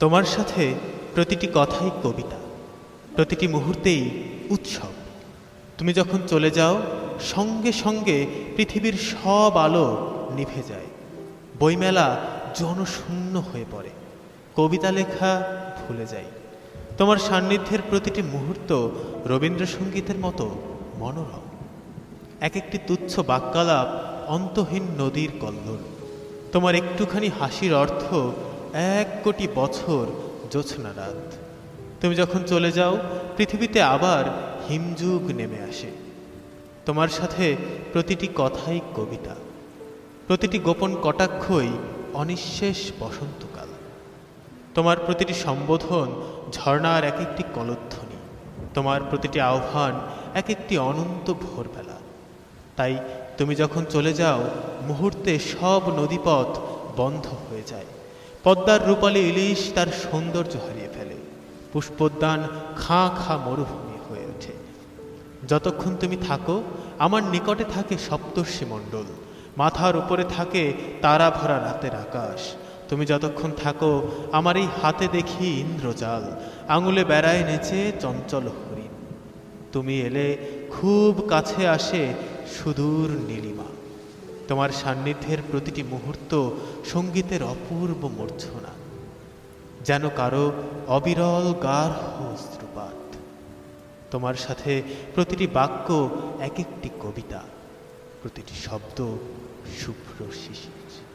তোমার সাথে প্রতিটি কথাই কবিতা, প্রতিটি মুহূর্তেই উৎসব। তুমি যখন চলে যাও, সঙ্গে সঙ্গে পৃথিবীর সব আলো নিভে যায়। বইমেলা জনশূন্য হয়ে পড়ে, কবিতা লেখা ভুলে যাই। তোমার সান্নিধ্যের প্রতিটি মুহূর্ত রবীন্দ্রসঙ্গীতের মতো মনোরম। এক একটি তুচ্ছ বাক্যালাপ অন্তহীন নদীর কল্লোল। তোমার একটুখানি হাসির অর্থ এক কোটি বছর জোছনা রাত। তুমি যখন চলে যাও, পৃথিবীতে আবার হিমযুগ নেমে আসে। তোমার সাথে প্রতিটি কথাই কবিতা। প্রতিটি গোপন কটাক্ষই অনিঃশেষ বসন্তকাল। তোমার প্রতিটি সম্বোধন ঝর্ণার এক একটি কলধ্বনি। তোমার প্রতিটি আহ্বান এক একটি অনন্ত ভোরবেলা। তাই তুমি যখন চলে যাও, মুহূর্তে সব নদীপথ বন্ধ হয়ে যায়। পদ্মার রূপালী ইলিশ তার সৌন্দর্য হারিয়ে ফেলে। পুষ্পোদ্যান খাঁ খাঁ মরুভূমি হয়ে ওঠে। যতক্ষণ তুমি থাকো, আমার নিকটে থাকে সপ্তর্ষি মণ্ডল। মাথার উপরে থাকে তারা ভরা রাতের আকাশ। তুমি যতক্ষণ থাকো, আমার এই হাতে দেখি ইন্দ্রজাল। আঙুলে বেড়ায় নেচে চঞ্চল হরিণ। তুমি এলে খুব কাছে আসে সুদূর নীলিমা। তোমার সান্নিধ্যের প্রতিটি মুহূর্ত সঙ্গীতের অপূর্ব মূর্ছনা, যেন কারও অবিরল গার্হ অশ্রুপাত তোমার সাথে প্রতিটি বাক্য এক একটি কবিতা, প্রতিটি শব্দ শুভ্র শিশির।